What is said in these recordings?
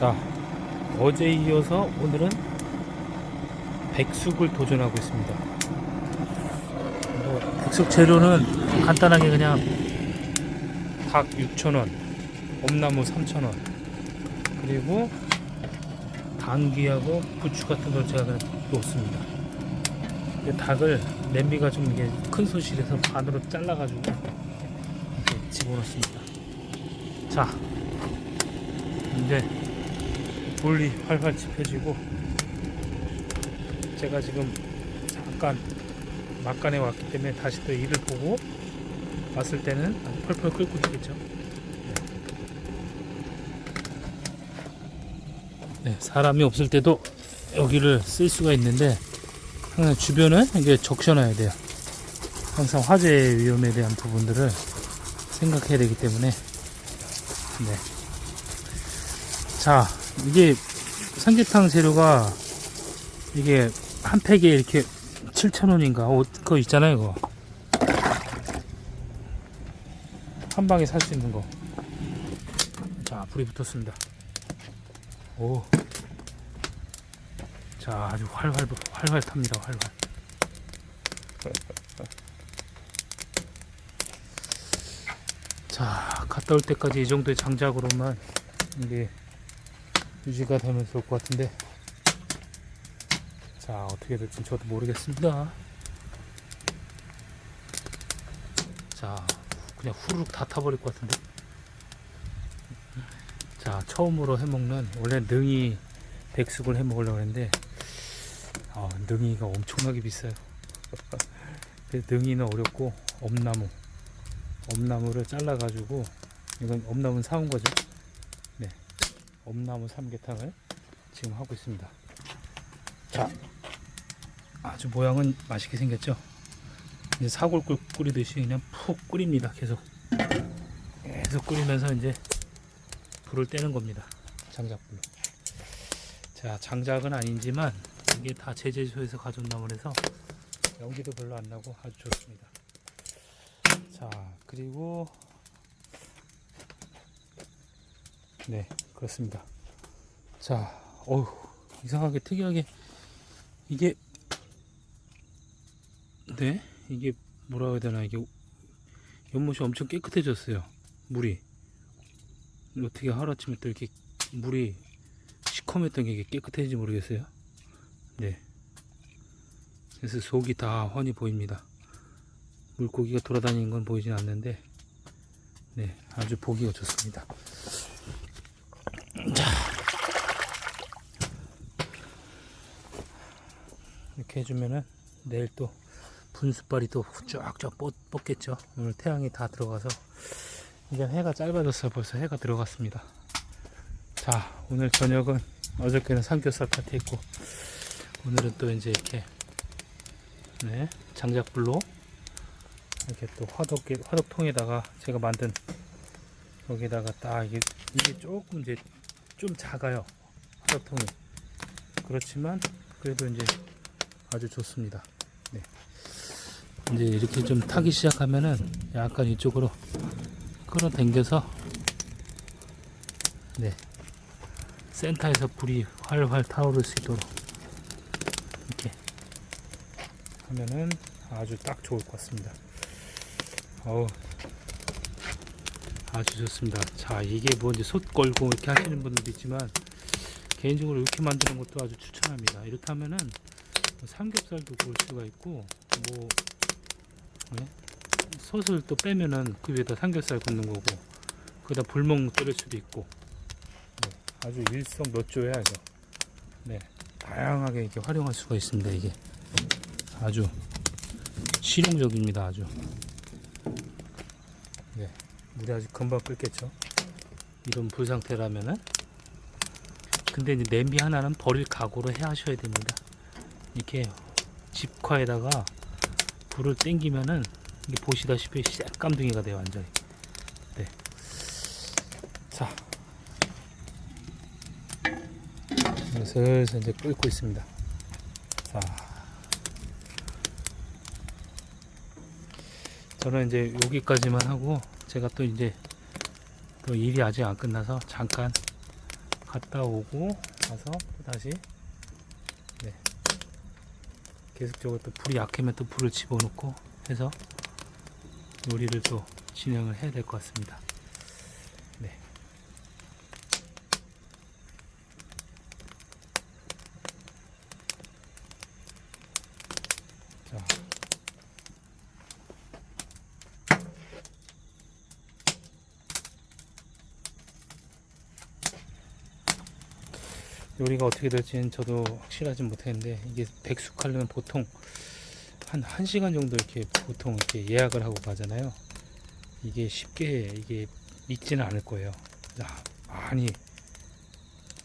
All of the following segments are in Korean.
자, 어제 이어서 오늘은 백숙을 도전하고 있습니다. 뭐 백숙 재료는 간단하게 그냥 닭 6,000원, 엄나무 3,000원, 그리고 당귀하고 부추 같은 걸 제가 그냥 놓습니다. 닭을 냄비가 좀 이게 큰 소실에서 반으로 잘라가지고 집어넣습니다. 자, 이제 불이 활활 지펴지고 제가 지금 잠깐 막간에 왔기 때문에 다시 또 일을 보고 왔을 때는 펄펄 끓고 있겠죠. 네, 사람이 없을 때도 여기를 쓸 수가 있는데 항상 주변은 이게 적셔놔야 돼요. 항상 화재 위험에 대한 부분들을 생각해야 되기 때문에 네. 자, 이게 삼계탕 재료가 이게 한 팩에 이렇게 7,000원인가? 그거 있잖아요, 그거. 한 방에 살 수 있는 거. 자, 불이 붙었습니다. 오. 자, 아주 활활, 활활 탑니다, 활활. 자, 갔다 올 때까지 이 정도의 장작으로만 이게 유지가 되면 좋을 것 같은데. 자, 어떻게 될지 저도 모르겠습니다. 자, 그냥 후루룩 다 타버릴 것 같은데. 자, 처음으로 해먹는, 원래 능이 백숙을 해먹으려고 했는데, 아, 능이가 엄청나게 비싸요. 능이는 어렵고, 엄나무. 엄나무를 잘라 가지고, 이건 엄나무는 사온 거죠. 네. 엄나무 삼계탕을 지금 하고 있습니다. 자, 아주 모양은 맛있게 생겼죠? 이제 사골 끓- 끓이듯이 그냥 푹 끓입니다. 계속. 계속 끓이면서 이제 불을 떼는 겁니다. 장작불로. 자, 장작은 아니지만 이게 다 제재소에서 가져온 나무라서 연기도 별로 안 나고 아주 좋습니다. 자, 그리고 네, 그렇습니다. 자, 어우, 이상하게 특이하게 이게 네, 이게 뭐라고 해야 되나 이게 연못이 엄청 깨끗해졌어요. 물이 어떻게 하루아침에 또 이렇게 물이 시커맸던 게 깨끗해진지 모르겠어요. 네. 그래서 속이 다 훤히 보입니다. 물고기가 돌아다니는 건 보이진 않는데, 네, 아주 보기가 좋습니다. 이렇게 해주면은 내일 또 분수발이 또 쫙쫙 뻗, 뻗겠죠. 오늘 태양이 다 들어가서 이제 해가 짧아졌어요. 벌써 해가 들어갔습니다. 자, 오늘 저녁은 어저께는 삼겹살 파티 했고 오늘은 또 이제 이렇게 네, 장작불로 이렇게 또 화덕 화덕통에다가 제가 만든 여기다가 딱 이게 이게 조금 이제 좀 작아요. 화덕통이 그렇지만 그래도 이제 아주 좋습니다. 네. 이제 이렇게 좀 타기 시작하면은 약간 이쪽으로 끌어당겨서 네 센터에서 불이 활활 타오를 수 있도록 이렇게 하면은 아주 딱 좋을 것 같습니다. 어우 아주 좋습니다. 자 이게 뭐 이제 솥 걸고 이렇게 하시는 분들도 있지만 개인적으로 이렇게 만드는 것도 아주 추천합니다. 이렇게 하면은 뭐 삼겹살도 구울 수가 있고 뭐 네? 솥을 또 빼면은 그 위에다 삼겹살 굽는 거고 거기다 불멍 때릴 수도 있고. 네, 아주 일석몇조야 해서 네 다양하게 이렇게 활용할 수가 있습니다 이게. 아주 실용적입니다 아주. 네 물이 아주 금방 끓겠죠? 이런 불 상태라면은. 근데 이제 냄비 하나는 버릴 각오로 해 하셔야 됩니다 이렇게 집화에다가 불을 땡기면은 이게 보시다시피 새깜둥이가 돼요 완전히 네. 자 슬슬 이제 끓고 있습니다 자 저는 이제 여기까지만 하고 제가 또 이제 또 일이 아직 안 끝나서 잠깐 갔다 오고 와서 또 다시 네. 계속적으로 또 불이 약하면 또 불을 집어넣고 해서 요리를 또 진행을 해야 될 것 같습니다. 요리가 어떻게 될지는 저도 확실하진 못했는데 이게 백숙하려면 보통 한 1시간 정도 이렇게 보통 이렇게 예약을 하고 가잖아요. 이게 쉽게 이게 익지는 않을 거예요. 야, 많이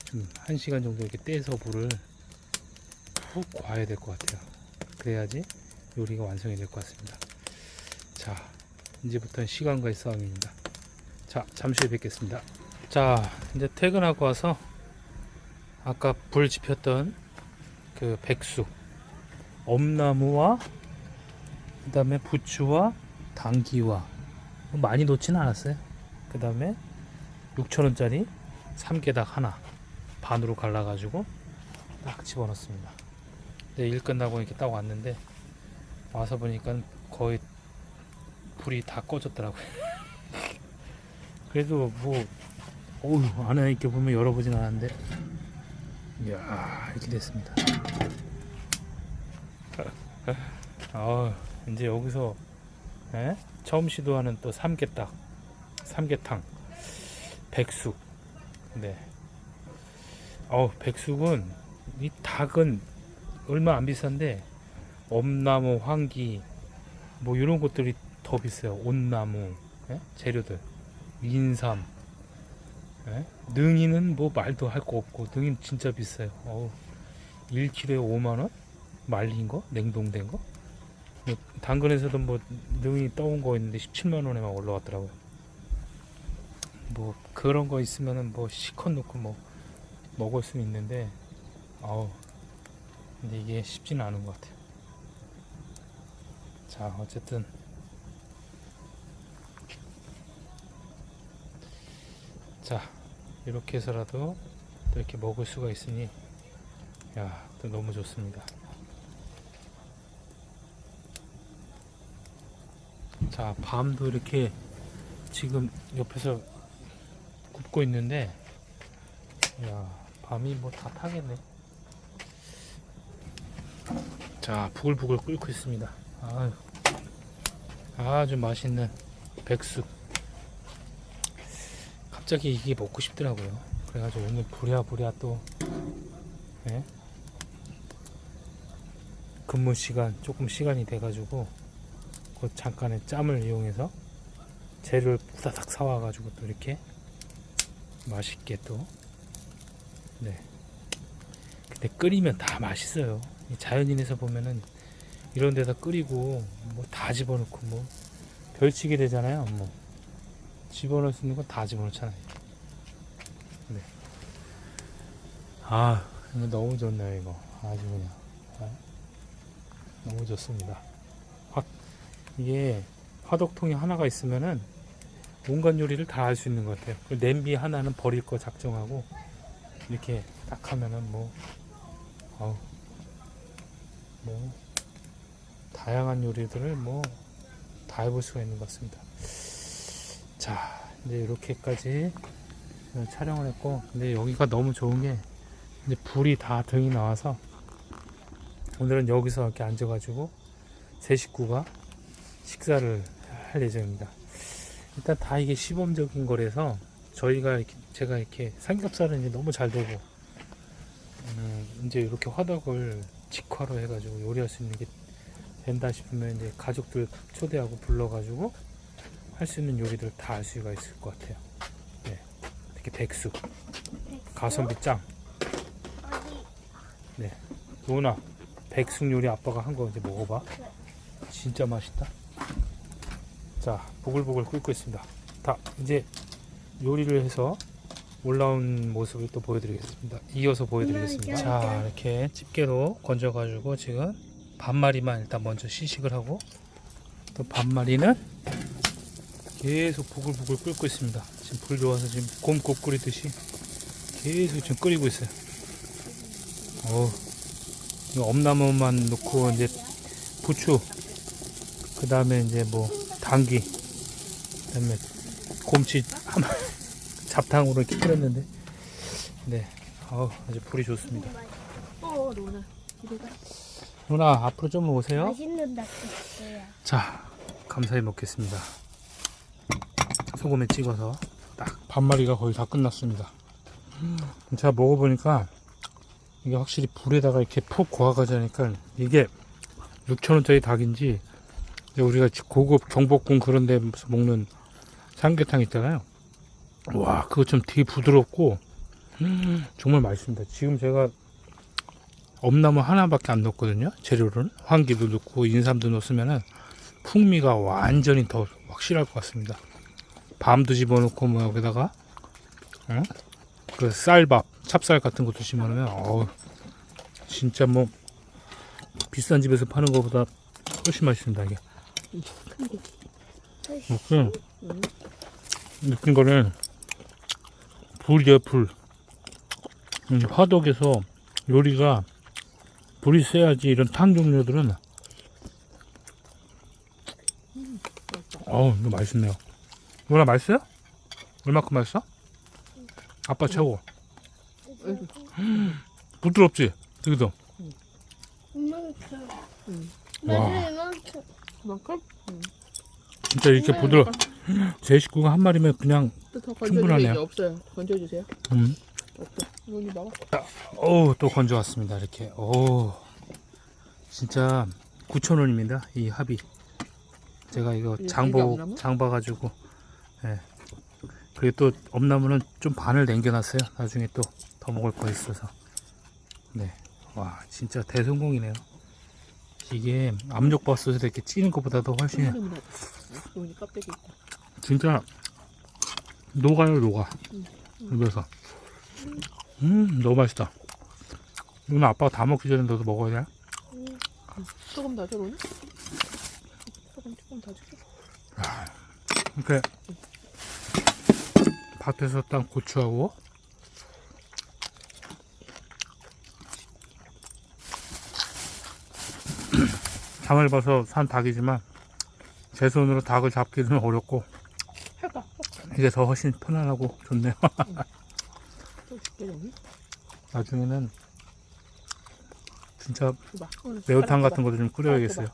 좀 1시간 정도 이렇게 떼서 불을 푹 과야 될 것 같아요. 그래야지 요리가 완성이 될 것 같습니다. 자, 이제부터는 시간과의 싸움입니다. 자, 잠시 후에 뵙겠습니다. 자, 이제 퇴근하고 와서 아까 불 지폈던 그 백숙 엄나무와 그 다음에 부추와 당귀와 많이 놓지는 않았어요. 그 다음에 6천원짜리 삼계닭 하나 반으로 갈라가지고 딱 집어넣습니다. 네, 일 끝나고 이렇게 딱 왔는데 와서 보니까 거의 불이 다 꺼졌더라고요. 그래도 뭐 어우 안에 이렇게 보면 열어보진 않았는데 이야 이렇게 됐습니다. 아 이제 여기서 예? 처음 시도하는 또 삼계닭, 삼계탕, 백숙. 네. 어 백숙은 이 닭은 얼마 안 비싼데 엄나무, 황기 뭐 이런 것들이 더 비싸요. 온나무 예? 재료들, 인삼. 예? 능이는 뭐 말도 할 거 없고 능이는 진짜 비싸요. 어우, 1kg에 5만 원? 말린 거? 냉동된 거? 뭐 당근에서도 뭐 능이 떠온 거 있는데 17만 원에만 올라왔더라고요. 뭐 그런 거 있으면은 뭐 시컷 놓고 뭐 먹을 수는 있는데 아우 근데 이게 쉽지는 않은 것 같아요. 자 어쨌든 자 이렇게 해서라도 또 이렇게 먹을 수가 있으니 야, 또 너무 좋습니다. 자, 밤도 이렇게 지금 옆에서 굽고 있는데 야, 밤이 뭐 다 타겠네. 자, 부글부글 끓고 있습니다. 아유, 아주 맛있는 백숙. 갑자기 이게 먹고 싶더라고요. 그래가지고 오늘 부랴부랴 또 예? 근무 시간 조금 시간이 돼가지고 그 잠깐의 짬을 이용해서 재료를 후다닥 사와가지고 또 이렇게 맛있게 또 네. 근데 끓이면 다 맛있어요. 이 자연인에서 보면은 이런 데다 끓이고 뭐 다 집어넣고 뭐 별치기 되잖아요. 뭐 집어넣을 수 있는 건 다 집어넣잖아요. 네. 아, 이거 너무 좋네요, 이거. 아주 그냥. 아, 너무 좋습니다. 확, 이게 화덕통이 하나가 있으면은 온갖 요리를 다 할 수 있는 것 같아요. 그 냄비 하나는 버릴 거 작정하고 이렇게 딱 하면은 뭐, 아우, 뭐, 다양한 요리들을 뭐, 다 해볼 수가 있는 것 같습니다. 자, 이제 이렇게까지 촬영을 했고, 근데 여기가 너무 좋은 게, 이제 불이 다 등이 나와서, 오늘은 여기서 이렇게 앉아가지고, 세 식구가 식사를 할 예정입니다. 일단 다 이게 시범적인 거라서, 저희가 이렇게, 제가 이렇게 삼겹살은 이제 너무 잘 되고, 음, 이제 이렇게 화덕을 직화로 해가지고 요리할 수 있는 게 된다 싶으면 이제 가족들 초대하고 불러가지고 할 수 있는 요리들 다 할 수가 있을 것 같아요. 네. 특히 백숙, 가성비 짱. 네. 로나, 백숙 요리 아빠가 한 거 이제 먹어봐. 진짜 맛있다. 자, 보글보글 끓고 있습니다. 다 이제 요리를 해서 올라온 모습을 또 보여드리겠습니다. 이어서 보여드리겠습니다. 자, 이렇게 집게로 건져가지고 지금 반마리만 일단 먼저 시식을 하고 또 반마리는 계속 부글부글 끓고 있습니다. 지금 불 좋아서 지금 곰국 끓이듯이 계속 지금 끓이고 있어요. 어, 엄나무만 넣고 이제 부추, 그 다음에 이제 뭐 당귀, 그 다음에 곰치 한 마리 잡탕으로 이렇게 끓였는데, 네, 어, 아주 불이 좋습니다. 어, 로나. 누나 앞으로 좀 오세요. 맛있는 닭국수야. 자, 감사히 먹겠습니다. 소금에 찍어서 딱 반마리가 거의 다 끝났습니다. 제가 먹어보니까 이게 확실히 불에다가 이렇게 푹 고아가자니까 이게 6천원짜리 닭인지 우리가 고급 경복궁 그런 데서 먹는 삼계탕 있잖아요. 와, 그거 좀 되게 부드럽고 음, 정말 맛있습니다. 지금 제가 엄나무 하나밖에 안 넣었거든요. 재료는 황기도 넣고 인삼도 넣었으면은 풍미가 완전히 더 확실할 것 같습니다. 밤도 집어넣고 뭐 여기다가 어? 그 쌀밥, 찹쌀 같은 것도 집어넣으면 어우 진짜 뭐 비싼 집에서 파는 것보다 훨씬 맛있습니다 이게. 무슨 느낀 거는 불이요 불. 음, 화덕에서 요리가 불이 세야지 이런 탕 종류들은 어우 이거 맛있네요 누나 맛있어요? 얼마큼 맛있어? 아빠 최고 부드럽지? 여기도 이만큼. 응. 와. 이만큼. 그만큼? 진짜 이렇게 부드러 제 식구가 한 마리면 그냥 또더 충분하네요. 건져주세요. 없어요. 건져주세요. 음. 없어. 눈이 먹어. 어우 또 건져왔습니다 이렇게 오 진짜 9,000원입니다 이 합이 제가 이거 장보 엄나무? 장봐가지고 예. 그리고 또 엄나무는 좀 반을 남겨놨어요. 나중에 또 더 먹을 거 있어서. 네 와 진짜 대성공이네요. 이게 압력 밥솥에 이렇게 찌는 것보다도 훨씬. 진짜 녹아요 녹아. 입에서. 음 너무 맛있다. 누나 아빠가 다 먹기 전에 너도 먹어야 돼? 소금 더 줘, 로나? 소금 조금 더 줄게. 이렇게 밭에서 딴 고추하고 장을 봐서 산 닭이지만 제 손으로 닭을 잡기는 어렵고. 이게 더 훨씬 편안하고 좋네요. 나중에는 진짜 매운탕 같은. 것도 좀 끓여야겠어요.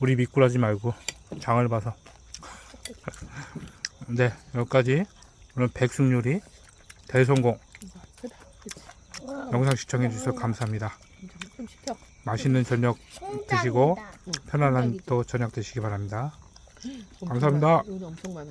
우리 미꾸라지 말고 장을 봐서. 네, 여기까지 오늘 백숙 요리 대성공. 영상 시청해 주셔서 감사합니다. 맛있는 저녁 드시고 편안한 또 저녁 드시기 바랍니다. 감사합니다. 많아.